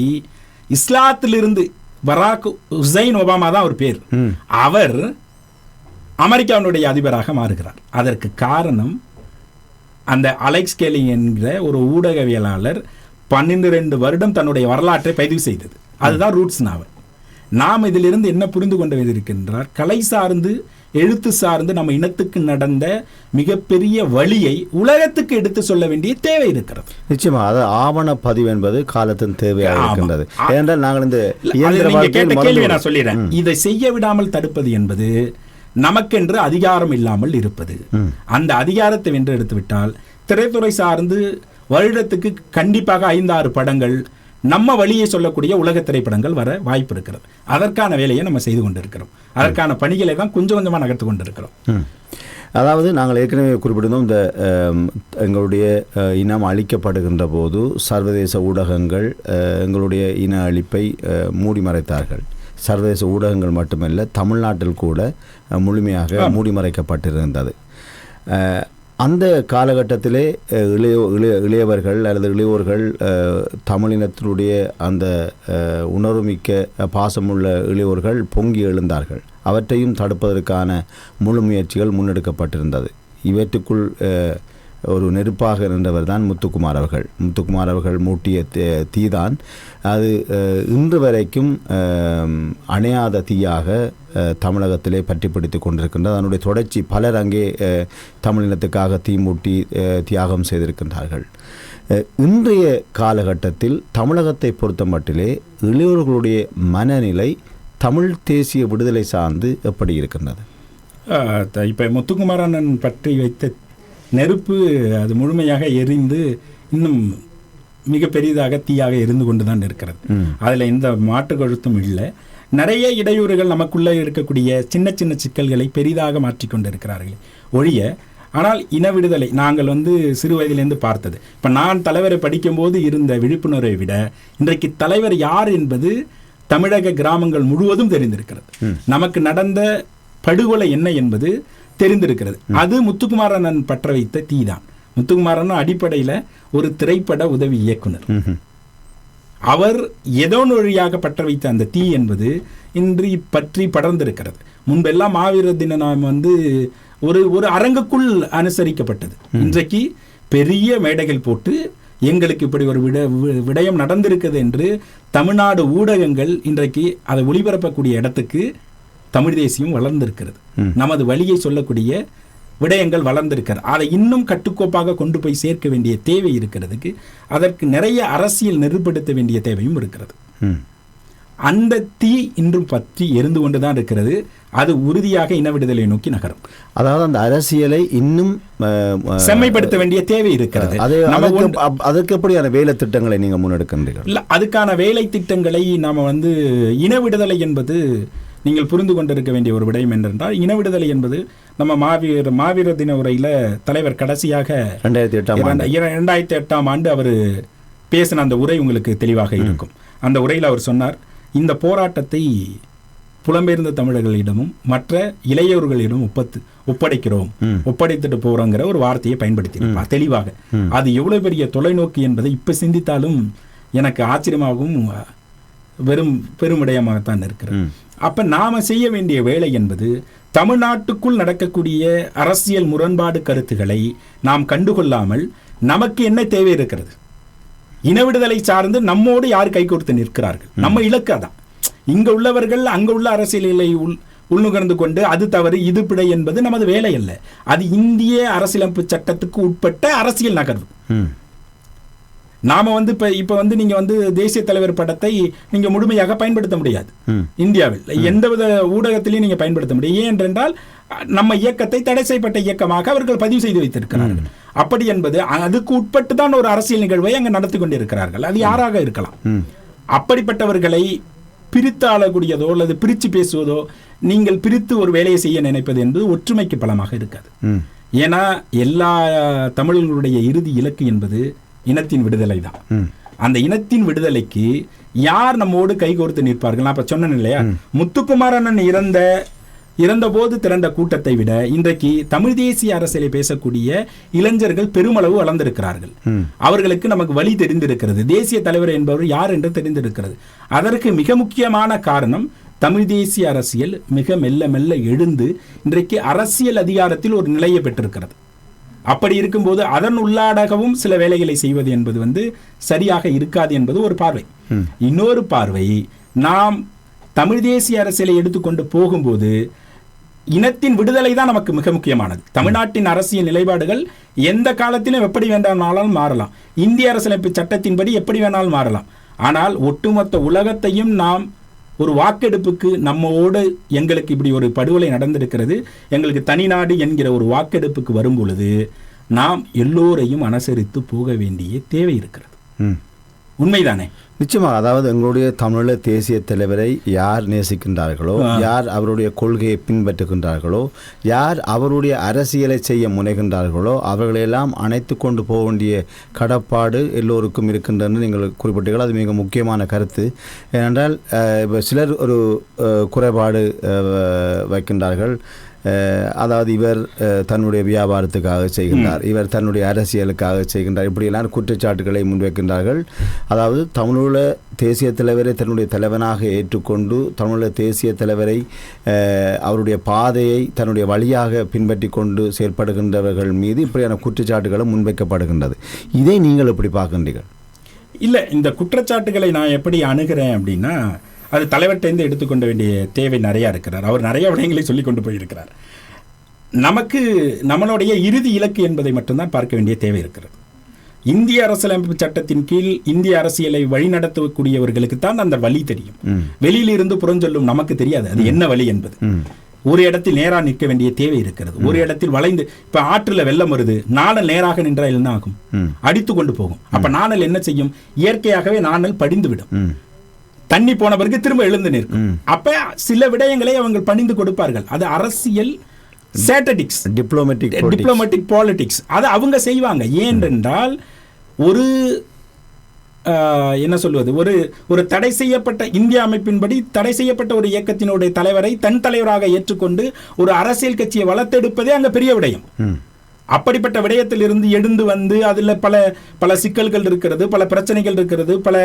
இஸ்லாத்திலிருந்து பராக் ஹுசைன் ஒபாமா தான் அவர் பேர். அவர் அமெரிக்காவினுடைய அதிபராக மாறுகிறார். அதற்கு காரணம் அந்த அலெக்ஸ் கேலி என்கிற ஒரு ஊடகவியலாளர் பன்னிரண்டு ரெண்டு வருடம் தன்னுடைய வரலாற்றை பதிவு செய்தது. அதுதான் ரூட்ஸ் நாவல். நாம் இதிலிருந்து என்ன புரிந்து கொண்டு இருக்கின்றார் கலை சார்ந்து எழுத்து சார்ந்து நம்ம இனத்துக்கு நடந்த மிகப்பெரிய வழியை உலகத்துக்கு எடுத்து சொல்ல வேண்டிய தேவை இருக்கிறது. நிச்சயமா அது ஆவண பதிவு என்பது காலத்தின் தேவையாக. இருக்கின்றது. ஏனென்றால் நாங்கள் இந்த கேட்ட கேள்வியை நான். சொல்லிடுறேன். இதை செய்ய விடாமல் தடுப்பது என்பது நமக்கென்று அதிகாரம் இல்லாமல் இருப்பது. அந்த அதிகாரத்தை வென்றெடுத்து விட்டால் திரைத்துறை சார்ந்து வருடத்துக்கு கண்டிப்பாக ஐந்தாறு படங்கள் நம்ம வழியை சொல்லக்கூடிய உலக திரைப்படங்கள் வர வாய்ப்பு இருக்கிறது. அதற்கான வேலையை நம்ம செய்து கொண்டிருக்கிறோம். அதற்கான பணிகளை தான் கொஞ்சம் கொஞ்சமா நகர்த்து கொண்டிருக்கிறோம். அதாவது நாங்கள் ஏற்கனவே குறிப்பிட்டிருந்தோம் இந்த எங்களுடைய இனம் அழிக்கப்படுகின்ற போது சர்வதேச ஊடகங்கள் எங்களுடைய இன அழிப்பை மூடி மறைத்தார்கள். சர்வதேச ஊடகங்கள் மட்டுமல்ல தமிழ்நாட்டில் கூட முழுமையாக மூடி மறைக்கப்பட்டிருந்தது. அ, அந்த காலகட்டத்திலே இளையோ இளைய இளைய இளையவர்கள் அல்லது இளையோர்கள் தமிழினத்தினுடைய அந்த உணர்வுமிக்க பாசமுள்ள இளையோர்கள் பொங்கி எழுந்தார்கள். அவற்றையும் தடுப்பதற்கான முழு முயற்சிகள் முன்னெடுக்கப்பட்டிருந்தது. இவற்றுக்குள் ஒரு நெருப்பாக நின்றவர் தான் முத்துக்குமார் அவர்கள். முத்துக்குமார் அவர்கள் மூட்டிய தீதான். அது இன்று வரைக்கும் அணையாத தீயாக தமிழகத்திலே பற்றி பிடித்து கொண்டிருக்கின்றது. அதனுடைய தொடர்ச்சி பலர் அங்கே தமிழினத்துக்காக தீ மூட்டி தியாகம் செய்திருக்கின்றார்கள். இன்றைய காலகட்டத்தில் தமிழகத்தை பொறுத்த மட்டிலே இளையோர்களுடைய மனநிலை தமிழ் தேசிய விடுதலை சார்ந்து எப்படி இருக்கின்றது? இப்போ முத்துக்குமாரண்ணன் பற்றி வைத்த நெருப்பு அது முழுமையாக எரிந்து இன்னும் மிக பெரிதாக தீயாக எரிந்து கொண்டு தான் இருக்கிறது. அதுல எந்த மாற்று கருத்தும் இல்லை. நிறைய இடையூறுகள் நமக்குள்ள இருக்கக்கூடிய சின்ன சின்ன சிக்கல்களை பெரிதாக மாற்றிக் கொண்டிருக்கிறார்கள் ஒழிய ஆனால் இன விடுதலை நாங்கள் வந்து சிறு வயதிலிருந்து பார்த்தது. இப்போ நான் தலைவரை படிக்கும்போது இருந்த விழிப்புணர்வை விட இன்றைக்கு தலைவர் யார் என்பது தமிழக கிராமங்கள் முழுவதும் தெரிந்திருக்கிறது. நமக்கு நடந்த படுகொலை என்ன என்பது தெரிந்திருக்கிறது. அது முத்துக்குமாரன் பற்ற வைத்த தீதான். முத்துக்குமாரன் அடிப்படையில ஒரு திரைப்பட உதவி இயக்குனர். அவர் ஏதோ வழியாக பற்ற வைத்த அந்த தீ என்பது இன்று பற்றி படர்ந்திருக்கிறது. முன்பெல்லாம் மாவீரர் தின நாம் வந்து ஒரு ஒரு அரங்குக்குள் அனுசரிக்கப்பட்டது. இன்றைக்கு பெரிய மேடைகள் போட்டு எங்களுக்கு இப்படி ஒரு விட விடயம் நடந்திருக்குது என்று தமிழ்நாடு ஊடகங்கள் இன்றைக்கு அதை ஒளிபரப்பக்கூடிய இடத்துக்கு தமிழ் தேசியம் வளர்ந்திருக்கிறது. நமது வழியை சொல்லக்கூடிய விடயங்கள் வளர்ந்திருக்கிறது. அதை இன்னும் கட்டுக்கோப்பாக கொண்டு போய் சேர்க்க வேண்டிய தேவை இருக்கிறதுக்கு அதற்கு நிறைய அரசியல் நெருப்படுத்த வேண்டிய தேவையும் இருக்கிறது. அந்த தீ இன்றும் பற்றி எரிந்து கொண்டுதான் இருக்கிறது. அது உறுதியாக இன விடுதலை நோக்கி நகரும். அதாவது அந்த அரசியலை இன்னும் செம்மைப்படுத்த வேண்டிய தேவை இருக்கிறது. அது நம்ம அதற்கு ஒன்று- அப்- அதற்கு எப்படியான வேலை திட்டங்களை நீங்க முன்னெடுக்கின்றீர்கள் இல்ல அதுக்கான வேலை திட்டங்களை நாம வந்து இன விடுதலை என்பது நீங்கள் புரிந்து கொண்டிருக்க வேண்டிய ஒரு விடயம் என்னென்றால் இன விடுதலை என்பது நம்ம மாவீர மாவீர தின உரையில தலைவர் கடைசியாக ரெண்டாயிரத்தி எட்டாம் இரண்டாயிரத்தி எட்டாம் ஆண்டு அவர் பேசின அந்த உரை உங்களுக்கு தெளிவாக இருக்கும். அந்த உரையில் அவர் சொன்னார் இந்த போராட்டத்தை புலம்பெயர்ந்த தமிழர்களிடமும் மற்ற இளையோர்களிடம் ஒப்பத்து ஒப்படைக்கிறோம். ஒப்படைத்துட்டு போறோங்கிற ஒரு வார்த்தையை பயன்படுத்தியிருப்பார் தெளிவாக. அது எவ்வளவு பெரிய தொலைநோக்கு என்பதை இப்ப சிந்தித்தாலும் எனக்கு ஆச்சரியமாகவும் வெறும் பெருமிடயமாகத்தான் இருக்கிறது. அப்ப நாம செய்ய வேண்டிய வேலை என்பது தமிழ்நாட்டுக்குள் நடக்கக்கூடிய அரசியல் முரண்பாடு கருத்துக்களை நாம் கண்டுகொள்ளாமல் நமக்கு என்ன தேவை இருக்கிறது? இன விடுதலை சார்ந்து நம்மோடு யார் கை கொடுத்து நிற்கிறார்கள்? நம்ம இலக்கு அதான். இங்க உள்ளவர்கள் அங்க உள்ள அரசியலை உள் உள்நுகர்ந்து கொண்டு அது தவறு இது பிழை என்பது நமது வேலை அல்ல. அது இந்திய அரசியலமைப்பு சட்டத்துக்கு உட்பட்ட அரசியல் நகர்வு. நாம வந்து இப்ப இப்ப வந்து நீங்க வந்து தேசிய தலைவர் படத்தை நீங்க முழுமையாக பயன்படுத்த முடியாது. இந்தியாவில். எந்தவித ஊடகத்திலையும் நீங்க பயன்படுத்த முடியும் ஏன் என்றால் நம்ம இயக்கத்தை தடை செய்யப்பட்ட இயக்கமாக அவர்கள் பதிவு செய்து வைத்திருக்கிறார்கள். அப்படி என்பது அதுக்கு உட்பட்டு தான் ஒரு அரசியல் நிகழ்வை அங்க நடத்தி கொண்டிருக்கிறார்கள். அது யாராக இருக்கலாம். அப்படிப்பட்டவர்களை பிரித்து ஆளக்கூடியதோ அல்லது பிரித்து பேசுவதோ நீங்கள் பிரித்து ஒரு வேலையை செய்ய நினைப்பது என்பது ஒற்றுமைக்கு பலமாக இருக்காது. ஏன்னா எல்லா தமிழர்களுடைய இறுதி இலக்கு என்பது இனத்தின் விடுதலை தான். அந்த இனத்தின் விடுதலைக்கு யார் நம்மோடு கைகோர்த்து நிற்பார்கள்? நான் இப்ப சொன்னேன் இல்லையா? முத்துக்குமாரண்ணன் இறந்த இறந்தபோது திரண்ட கூட்டத்தை விட இன்றைக்கு தமிழ் தேசிய அரசியலை பேசக்கூடிய இளைஞர்கள் பெருமளவு வளர்ந்திருக்கிறார்கள். அவர்களுக்கு நமக்கு வழி தெரிந்திருக்கிறது. தேசிய தலைவர் என்பவர் யார் என்று தெரிந்திருக்கிறது. அதற்கு மிக முக்கியமான காரணம் தமிழ் தேசிய அரசியல் மிக மெல்ல மெல்ல எழுந்து இன்றைக்கு அரசியல் அதிகாரத்தில் ஒரு நிலையை பெற்றிருக்கிறது. அப்படி இருக்கும்போது அதன் உள்ளாடகவும் சில வேலைகளை செய்வது என்பது வந்து சரியாக இருக்காது என்பது ஒரு பார்வை. இன்னொரு பார்வை நாம் தமிழ் தேசிய அரசியலை எடுத்துக்கொண்டு போகும்போது இனத்தின் விடுதலை தான் நமக்கு மிக முக்கியமானது. தமிழ்நாட்டின் அரசியல் நிலைப்பாடுகள் எந்த காலத்திலும் எப்படி வேண்டாமானாலும் மாறலாம். இந்திய அரசியலமைப்பு சட்டத்தின்படி எப்படி வேணாலும் மாறலாம். ஆனால் ஒட்டுமொத்த உலகத்தையும் நாம் ஒரு வாக்கெடுப்புக்கு நம்மோடு எங்களுக்கு இப்படி ஒரு படுகொலை நடந்திருக்கிறது எங்களுக்கு தனிநாடு என்கிற ஒரு வாக்கெடுப்புக்கு வரும் பொழுது நாம் எல்லோரையும் அனுசரித்து போக வேண்டிய தேவை இருக்கிறது. உண்மைதானே? நிச்சயமாக அதாவது எங்களுடைய தமிழீழ தேசிய தலைவரை யார் நேசிக்கின்றார்களோ யார் அவருடைய கொள்கையை பின்பற்றுகின்றார்களோ யார் அவருடைய அரசியலை செய்ய முனைகின்றார்களோ அவர்களையெல்லாம் அணைத்து கொண்டு போக வேண்டிய கடப்பாடு எல்லோருக்கும் இருக்கின்றன்னு நீங்கள் குறிப்பிட்டீர்கள் அது மிக முக்கியமான கருத்து. ஏனென்றால் சிலர் ஒரு குறைபாடு வைக்கின்றார்கள். அதாவது இவர் தன்னுடைய வியாபாரத்துக்காக செய்கின்றார். இவர் தன்னுடைய அரசியலுக்காக செய்கின்றார். இப்படியெல்லாம் குற்றச்சாட்டுகளை முன்வைக்கின்றார்கள். அதாவது தமிழீழ தேசிய தலைவரை தன்னுடைய தலைவனாக ஏற்றுக்கொண்டு தமிழீழ தேசிய தலைவரை அவருடைய பாதையை தன்னுடைய வழியாக பின்பற்றி கொண்டு செயல்படுகின்றவர்கள் மீது இப்படியான குற்றச்சாட்டுகளும் முன்வைக்கப்படுகின்றது. இதை நீங்கள் எப்படி பார்க்கின்றீர்கள்? இல்லை இந்த குற்றச்சாட்டுகளை நான் எப்படி அணுகிறேன் அப்படின்னா அது தலைவர்கிட்டேருந்து எடுத்துக்கொள்ள வேண்டிய தேவை நிறையா இருக்கிறார். அவர் நிறைய விடயங்களை சொல்லி கொண்டு போயிருக்கிறார். நமக்கு நம்மளுடைய இறுதி இலக்கு என்பதை மட்டும்தான் பார்க்க வேண்டிய தேவை இருக்கிறது. இந்திய அரசியலமைப்பு சட்டத்தின் கீழ் இந்திய அரசியலை வழிநடத்தக்கூடியவர்களுக்கு தான் அந்த வழி தெரியும். வெளியிலிருந்து புறஞ்சொல்லும் நமக்கு தெரியாது. அது என்ன வழி என்பது. ஒரு இடத்தில் நேரா நிற்க வேண்டிய தேவை இருக்கிறது. ஒரு இடத்தில் வளைந்து இப்ப ஆற்றுல வெள்ளம் வருது. நாணல் நேராக நின்றால் என்ன ஆகும்? அடித்து கொண்டு போகும். அப்ப நாணல் என்ன செய்யும்? இயற்கையாகவே நாணல் படிந்து விடும் ம். தண்ணி போன பிறகு திரும்ப எழுந்து நிற்கும். அப்ப சில விடயங்களை அவங்க பணிந்து கொடுப்பார்கள். அது அரசியல் ஸ்ட்ராட்டடிக்ஸ் டிப்ளோமேட்டிக் டிப்ளமேட்டிக் பாலிடிக்ஸ் அதை அவங்க செய்வாங்க. ஏனென்றால் ஒரு என்ன சொல்வது? ஒரு ஒரு தடை செய்யப்பட்ட இந்திய அமைப்பின்படி தடை செய்யப்பட்ட ஒரு இயக்கத்தினுடைய தலைவரை தன் தலைவராக ஏற்றுக்கொண்டு ஒரு அரசியல் கட்சியை வளர்த்தெடுப்பதே அங்க பெரிய விடயம். அப்படிப்பட்ட விடயத்திலிருந்து எழுந்து வந்து அதில் பல பல சிக்கல்கள் இருக்கிறது பல பிரச்சனைகள் இருக்கிறது பல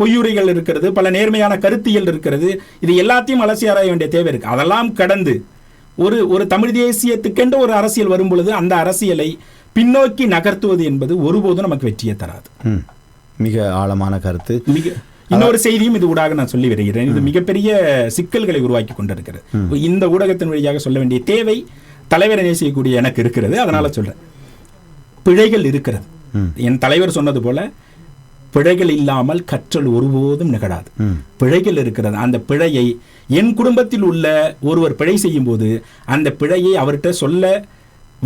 பொய்யுரைகள் இருக்கிறது பல நேர்மையான கருத்தியல் இருக்கிறது. இது எல்லாத்தையும் அலசி ஆராய வேண்டிய தேவை இருக்கு. அதெல்லாம் கடந்து ஒரு ஒரு தமிழ் தேசியத்துக்கென்று ஒரு அரசியல் வரும் பொழுது அந்த அரசியலை பின்னோக்கி நகர்த்துவது என்பது ஒருபோதும் நமக்கு வெற்றியை தராது. மிக ஆழமான கருத்து. மிக இன்னொரு செய்தியும் இது ஊடாக நான் சொல்லி வருகிறேன். இது மிகப்பெரிய சிக்கல்களை உருவாக்கி கொண்டிருக்கிறது. இந்த ஊடகத்தின் வழியாக சொல்ல வேண்டிய தேவை தலைவரை நேசிக்கக்கூடிய எனக்கு இருக்கிறது அதனால சொல்றேன். பிழைகள் இருக்கிறது. என் தலைவர் சொன்னது போல பிழைகள் இல்லாமல் கற்றல் ஒருபோதும் நிகழாது. பிழைகள் இருக்கிறது. அந்த பிழையை என் குடும்பத்தில் உள்ள ஒருவர் பிழை செய்யும் போது அந்த பிழையை அவர்கிட்ட சொல்ல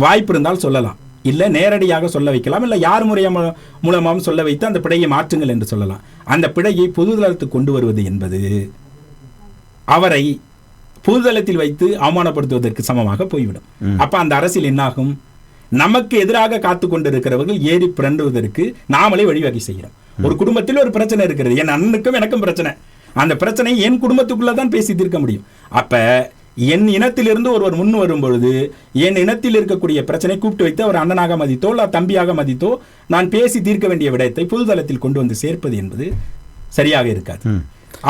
வாய்ப்பு இருந்தால் சொல்லலாம். இல்லை நேரடியாக சொல்ல வைக்கலாம். இல்லை யார் முறையாக மூலமாகவும் சொல்ல வைத்து அந்த பிழையை மாற்றுங்கள் என்று சொல்லலாம். அந்த பிழையை பொதுதளத்துக்கு கொண்டு வருவது என்பது அவரை பொதுதளத்தில் வைத்து அவமானப்படுத்துவதற்கு சமமாக போய்விடும். அப்ப அந்த அரசியல் என்னாகும்? நமக்கு எதிராக காத்து கொண்டிருக்கிறவர்கள் ஏறி பிறண்டுவதற்கு நாமளே வழிவகை செய்கிறோம். ஒரு குடும்பத்தில் ஒரு பிரச்சனை இருக்கிறது. என் அண்ணனுக்கும் எனக்கும் பிரச்சனை. அந்த பிரச்சனை என் குடும்பத்துக்குள்ள தான் பேசி தீர்க்க முடியும். அப்ப என் இனத்திலிருந்து ஒருவர் முன் வரும் பொழுது என் இனத்தில் இருக்கக்கூடிய பிரச்சனை கூப்பிட்டு வைத்து அவர் அண்ணனாக மதித்தோ இல்ல தம்பியாக மதித்தோ நான் பேசி தீர்க்க வேண்டிய விடயத்தை பொதுதளத்தில் கொண்டு வந்து சேர்ப்பது என்பது சரியாக இருக்காது.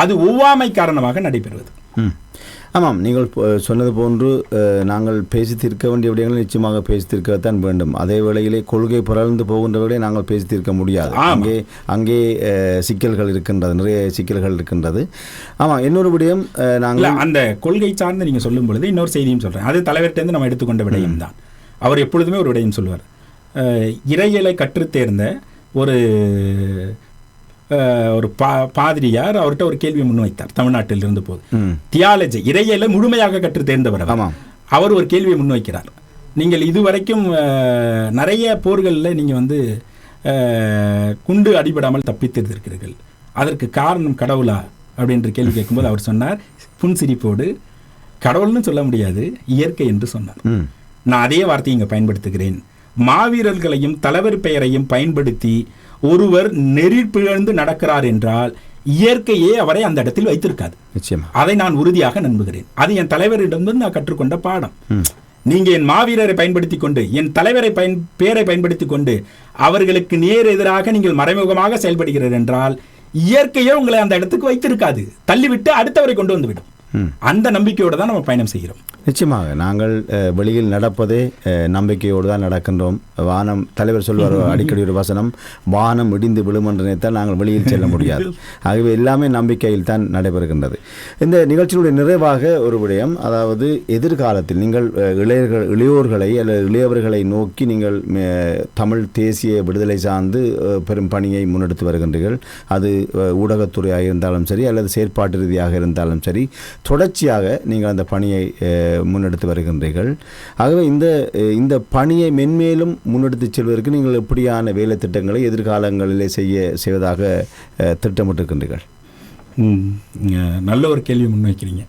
அது ஒவ்வாமை காரணமாக நடைபெறுவது. ஆமாம் நீங்கள் சொன்னது போன்று நாங்கள் பேசி தீர்க்க வேண்டிய விடயங்களை நிச்சயமாக பேசி தீர்க்கத்தான் வேண்டும். அதே வேளையிலே கொள்கை பிறழ்ந்து போகின்றவர்களை நாங்கள் பேசி தீர்க்க முடியாது. அங்கே அங்கே சிக்கல்கள் இருக்கின்றது நிறைய சிக்கல்கள் இருக்கின்றது. ஆமாம் இன்னொரு விடயம் நாங்கள் அந்த கொள்கை சார்ந்து நீங்க சொல்லும் பொழுது இன்னொரு செய்தியும் சொல்றேன். அது தலைவர்கிட்ட நம்ம எடுத்துக்கொண்ட விடயம் தான். அவர் எப்பொழுதுமே ஒரு விடயம் சொல்லுவார். அஹ், இறையியலை கற்றுத் தேர்ந்த ஒரு ஒரு பா பாதிரியார் அவர்கிட்ட ஒரு கேள்வி முன்வைத்தார் தமிழ்நாட்டில் இருந்த போது தியாலஜி இறையியலை முழுமையாக கற்றுத் தேர்ந்தவர் அவர். ஒரு கேள்வியை முன்வைக்கிறார். நீங்கள் இதுவரைக்கும் நிறைய போர்களில் நீங்கள் வந்து குண்டு அடிபடாமல் தப்பித்திருக்கிறீர்கள் அதற்கு காரணம் கடவுளா? அப்படின்ற கேள்வி [laughs] கேட்கும்போது அவர் சொன்னார் புன்சிரிப்போடு கடவுள்னு சொல்ல முடியாது இயற்கை என்று சொன்னார். நான் அதே வார்த்தையை இங்கே பயன்படுத்துகிறேன். மாவீரர்களையும் தலைவர் பெயரையும் பயன்படுத்தி ஒருவர் நெறி பிழந்து நடக்கிறார் என்றால் இயற்கையே அவரை அந்த இடத்தில் வைத்திருக்காது. நிச்சயமா. அதை நான் உறுதியாக நம்புகிறேன். அது என் தலைவரிடமிருந்து நான் கற்றுக்கொண்ட பாடம். நீங்க என் மாவீரரை பயன்படுத்தி கொண்டு என் தலைவரை பயன் பேரை பயன்படுத்தி கொண்டு அவர்களுக்கு நேர் எதிராக நீங்கள் மறைமுகமாக செயல்படுகிறீர்கள் என்றால் இயற்கையே உங்களை அந்த இடத்துக்கு வைத்திருக்காது. தள்ளிவிட்டு அடுத்தவரை கொண்டு வந்து விடும் ம். அந்த நம்பிக்கையோட தான் நம்ம பயணம் செய்கிறோம். நிச்சயமாக நாங்கள் வெளியில் நடப்பதே நம்பிக்கையோடு தான் நடக்கின்றோம். வானம் தலைவர் சொல்வார் [laughs] அடிக்கடி ஒரு வசனம் வானம் இடிந்து விழும் என்று நினைத்தால் நாங்கள் வெளியில் செல்ல முடியாது. ஆகவே எல்லாமே நம்பிக்கையில் தான் நடைபெறுகின்றது. இந்த நிகழ்ச்சியினுடைய நிறைவாக ஒரு விடயம் அதாவது எதிர்காலத்தில் நீங்கள் இளையர்கள் இளையோர்களை அல்லது இளையவர்களை நோக்கி நீங்கள் தமிழ் தேசிய விடுதலை சார்ந்து பெரும் பணியை முன்னெடுத்து வருகின்றீர்கள். அது ஊடகத்துறையாக இருந்தாலும் சரி அல்லது செயற்பாட்டு ரீதியாக இருந்தாலும் சரி தொடர்ச்சியாக நீங்கள் அந்த பணியை முன்னெடுத்து வருகின்றீர்கள். ஆகவே இந்த இந்த பணியை மென்மேலும் முன்னெடுத்து செல்வதற்கு நீங்கள் எப்படியான வேலை திட்டங்களை எதிர்காலங்களிலே செய்ய செய்வதாக திட்டமிட்டிருக்கின்றீர்கள்? நல்ல ஒரு கேள்வி முன்வைக்கிறீங்க.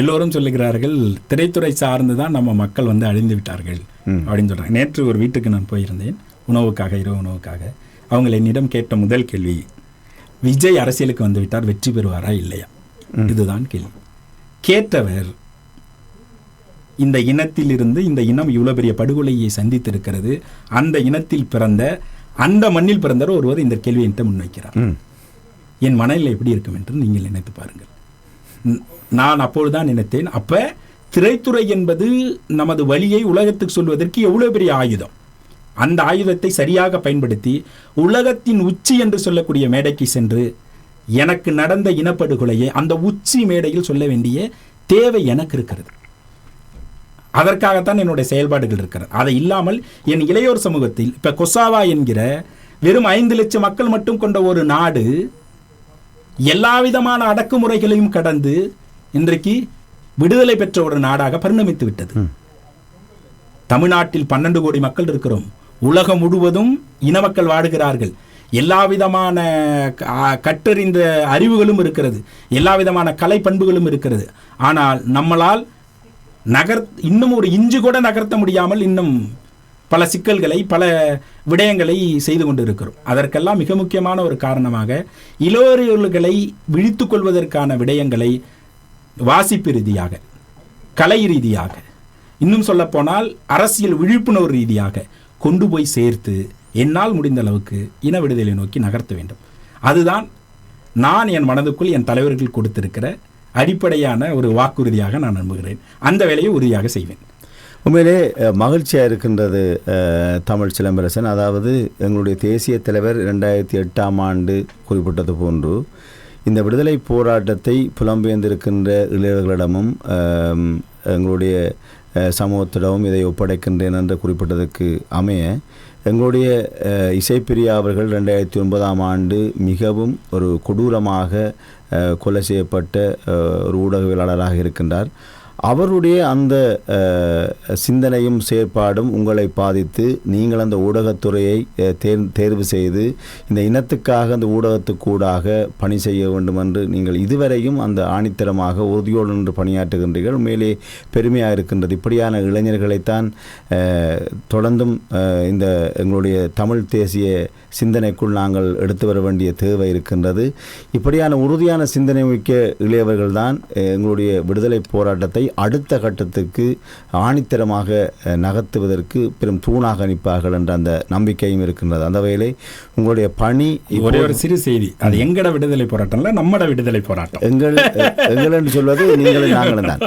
எல்லோரும் சொல்லுகிறார்கள் திரைத்துறை சார்ந்து தான் நம்ம மக்கள் வந்து அழிந்து விட்டார்கள். அப்படின்னு சொல்றாங்க. நேற்று ஒரு வீட்டுக்கு நான் போயிருந்தேன். உணவுக்காக இரவு உணவுக்காக. அவங்க என்னிடம் கேட்ட முதல் கேள்வி விஜய் அரசியலுக்கு வந்து விட்டார் வெற்றி பெறுவாரா இல்லையா? இதுதான் கேள்வி. கேட்டவர் இந்த இனத்திலிருந்து இந்த இனம் இவ்வளவு பெரிய படுகொலையை சந்தித்திருக்கிறது அந்த இனத்தில் பிறந்த அந்த மண்ணில் பிறந்தவர் ஒருவர் இந்த கேள்வியை என்கிட்ட முன்வைக்கிறார். என் மனநிலை எப்படி இருக்கும் என்று நீங்கள் நினைத்து பாருங்கள். நான் அப்பொழுதுதான் நினைத்தேன். அப்ப திரைத்துறை என்பது நமது வழியை உலகத்துக்கு சொல்வதற்கு எவ்வளவு பெரிய ஆயுதம். அந்த ஆயுதத்தை சரியாக பயன்படுத்தி உலகத்தின் உச்சி என்று சொல்லக்கூடிய மேடைக்கு சென்று எனக்கு நடந்த இனப்படுகொலையை அந்த உச்சி மேடையில் சொல்ல வேண்டிய தேவை எனக்கு இருக்கிறது. அதற்காகத்தான் என்னுடைய செயல்பாடுகள் இருக்கிறது. அதை இல்லாமல் என் இளையோர் சமூகத்தில் இப்ப கொசாவா என்கிற வெறும் ஐந்து லட்சம் மக்கள் மட்டும் கொண்ட ஒரு நாடு எல்லா விதமான அடக்குமுறைகளையும் கடந்து இன்றைக்கு விடுதலை பெற்ற ஒரு நாடாக பரிணமித்து விட்டது. தமிழ்நாட்டில் பன்னெண்டு கோடி மக்கள் இருக்கிறோம். உலகம் முழுவதும் இன மக்கள் வாடுகிறார்கள். எல்லா விதமான கற்றறிந்த அறிவுகளும் இருக்கிறது. எல்லா விதமான கலை பண்புகளும் இருக்கிறது. ஆனால் நம்மளால் நகர் இன்னும் ஒரு இஞ்சு கூட நகர்த்த முடியாமல் இன்னும் பல சிக்கல்களை பல விடயங்களை செய்து கொண்டு இருக்கிறோம் அதற்கெல்லாம் மிக முக்கியமான ஒரு காரணமாக இளையோர்களை விழித்து கொள்வதற்கான விடயங்களை வாசிப்பு ரீதியாக கலை ரீதியாக இன்னும் சொல்லப்போனால் அரசியல் விழிப்புணர்வு ரீதியாக கொண்டு போய் சேர்த்து என்னால் முடிந்த அளவுக்கு இன விடுதலை நோக்கி நகர்த்த வேண்டும். அதுதான் நான் என் மனதுக்குள் என் தலைவர்கள் கொடுத்திருக்கிற அடிப்படையான ஒரு வாக்குறுதியாக நான் நம்புகிறேன். அந்த வேலையை உறுதியாக செய்வேன். உண்மையிலே மகிழ்ச்சியாக இருக்கின்றது தமிழ் சிலம்பரசன். அதாவது எங்களுடைய தேசிய தலைவர் ரெண்டாயிரத்தி எட்டாம் ஆண்டு குறிப்பிட்டது போன்று இந்த விடுதலை போராட்டத்தை புலம்பெயர்ந்திருக்கின்ற இளைஞர்களிடமும் எங்களுடைய சமூகத்திடமும் இதை ஒப்படைக்கின்றேன் என்று குறிப்பிட்டதற்கு அமைய எங்களுடைய இசைப்பிரியா அவர்கள் ரெண்டாயிரத்தி ஒன்பதாம் ஆண்டு மிகவும் ஒரு கொடூரமாக கொலை செய்யப்பட்ட ஒரு ஊடகவியலாளராக இருக்கின்றார். அவருடைய அந்த சிந்தனையும் செயற்பாடும் உங்களை பாதித்து நீங்கள் அந்த ஊடகத்துறையை தேர் தேர்வு செய்து இந்த இனத்துக்காக அந்த ஊடகத்துக்கூடாக பணி செய்ய வேண்டும் என்று நீங்கள் இதுவரையும் அந்த ஆணித்தரமாக உறுதியோடு நின்று பணியாற்றுகின்றீர்கள். மேலே பெருமையாக இருக்கின்றது. இப்படியான இளைஞர்களைத்தான் தொடர்ந்தும் இந்த எங்களுடைய தமிழ் தேசிய சிந்தனைக்குள் நாங்கள் எடுத்து வர வேண்டிய தேவை இருக்கின்றது. இப்படியான உறுதியான சிந்தனை மிக்க இளையவர்கள்தான் எங்களுடைய விடுதலை போராட்டத்தை அடுத்த கட்டத்துக்கு ஆணித்தரமாக நகர்த்துவதற்கு பெரும் தூணாக நிற்பார்கள் என்ற அந்த நம்பிக்கையும் இருக்கின்றது. அந்த வகையிலே உங்களுடைய பணி ஒரே ஒரு சிறு செய்தி. அது எங்கட விடுதலை போராட்டம் இல்ல நம்மட விடுதலை போராட்டம். எங்கள் எங்கள் என்று சொல்வது நீங்களும் நாங்களும் தான்.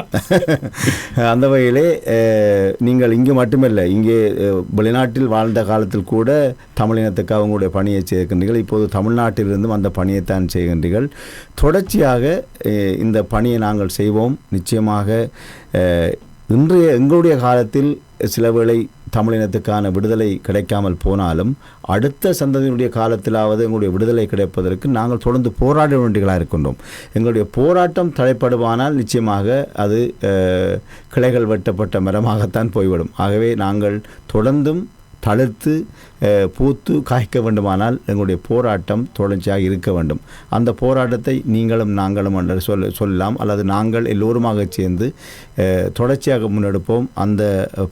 [laughs] அந்த வகையிலே நீங்கள் இங்கு மட்டுமல்ல இங்கே வெளிநாட்டில் வாழ்ந்த காலத்தில் கூட தமிழினத்துக்காக உங்களுடைய பணியை செய்கின்றீர்கள் இப்போது தமிழ்நாட்டிலிருந்தும் அந்த பணியைத்தான் செய்கின்றீர்கள். தொடர்ச்சியாக இந்த பணியை நாங்கள் செய்வோம். நிச்சயமாக இன்றைய எங்களுடைய காலத்தில் சில வேளை தமிழினத்துக்கான விடுதலை கிடைக்காமல் போனாலும் அடுத்த சந்ததியினுடைய காலத்திலாவது எங்களுடைய விடுதலை கிடைப்பதற்கு நாங்கள் தொடர்ந்து போராட வேண்டிகளாக இருக்கின்றோம். எங்களுடைய போராட்டம் தடைப்படுவானால் நிச்சயமாக அது கிளைகள் வெட்டப்பட்ட மரமாகத்தான் போய்விடும். ஆகவே நாங்கள் தொடர்ந்தும் தளர்த்து பூத்து காய்க்க வேண்டுமானால் எங்களுடைய போராட்டம் தொடர்ச்சியாக இருக்க வேண்டும். அந்த போராட்டத்தை நீங்களும் நாங்களும் என்று சொல்ல சொல்லலாம். அல்லது நாங்கள் எல்லோருமாக சேர்ந்து தொடர்ச்சியாக முன்னெடுப்போம். அந்த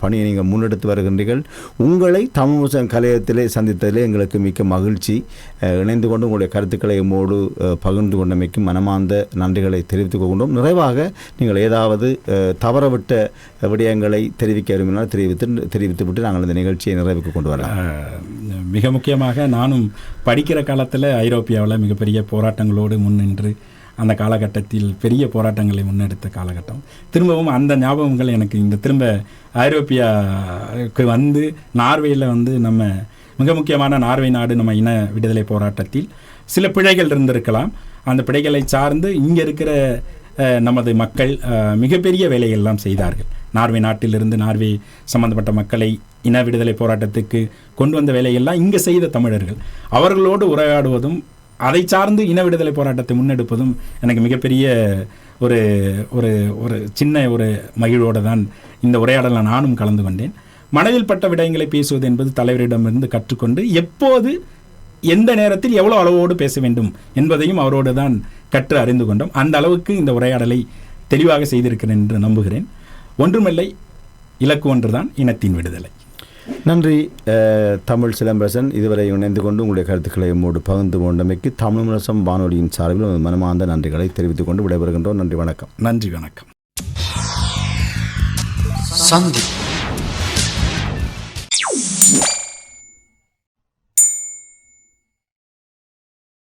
பணியை நீங்கள் முன்னெடுத்து வருகின்றீர்கள். உங்களை தமிழ்முசன் கலையத்திலே சந்தித்ததிலே எங்களுக்கு மிக்க மகிழ்ச்சி. இணைந்து கொண்டு உங்களுடைய கருத்துக்களை எம்மோடு பகிர்ந்து கொண்டமைக்கும் மனமார்ந்த நன்றிகளை தெரிவித்துக் கொண்டோம் நிறைவாக நீங்கள் ஏதாவது தவறவிட்ட விடயங்களை தெரிவிக்க விரும்பினால் தெரிவித்து தெரிவித்துவிட்டு நாங்கள் இந்த நிகழ்ச்சியை நிறைவுக்கு கொண்டு வரலாம். மிக முக்கியமாக நானும் படிக்கிற காலத்தில் ஐரோப்பியாவில் மிகப்பெரிய போராட்டங்களோடு முன்னின்று அந்த காலகட்டத்தில் பெரிய போராட்டங்களை முன்னெடுத்த காலகட்டம். திரும்பவும் அந்த ஞாபகங்கள் எனக்கு இந்த திரும்ப ஐரோப்பியாவுக்கு வந்து நார்வேயில் வந்து நம்ம மிக முக்கியமான நார்வே நாடு நம்ம இன விடுதலை போராட்டத்தில் சில பிழைகள் இருந்திருக்கலாம். அந்த பிழைகளை சார்ந்து இங்கே இருக்கிற நமது மக்கள் மிகப்பெரிய வேலையெல்லாம் செய்தார்கள். நார்வே நாட்டிலிருந்து நார்வே சம்பந்தப்பட்ட மக்களை இன விடுதலை போராட்டத்துக்கு கொண்டு வந்த வேலையெல்லாம் இங்கே செய்த தமிழர்கள். அவர்களோடு உரையாடுவதும் அதை சார்ந்து இன விடுதலை போராட்டத்தை முன்னெடுப்பதும் எனக்கு மிகப்பெரிய ஒரு ஒரு ஒரு சின்ன ஒரு மகிழ்வோடு தான் இந்த உரையாடலில் நானும் கலந்து கொண்டேன். மனதில் பட்ட விடயங்களை பேசுவது என்பது தலைவரிடமிருந்து கற்றுக்கொண்டு எப்போது எந்த நேரத்தில் எவ்வளோ அளவோடு பேச வேண்டும் என்பதையும் அவரோடு தான் கற்று அறிந்து கொண்டோம். அந்த அளவுக்கு இந்த உரையாடலை தெளிவாக செய்திருக்கிறேன் என்று நம்புகிறேன். ஒன்றுமில்லை இலக்கு ஒன்றுதான் இனத்தின் விடுதலை. நன்றி தமிழ் சிலம்பரசன். இதுவரை இணைந்து கொண்டு உங்களுடைய கருத்துக்களை எம்மோடு பகிர்ந்து கொண்டமைக்கு தமிழ் முரசம் வானொலியின் சார்பில் மனமார்ந்த நன்றிகளை தெரிவித்துக் கொண்டு விடைபெறுகின்றோம். நன்றி வணக்கம். நன்றி வணக்கம். சந்தி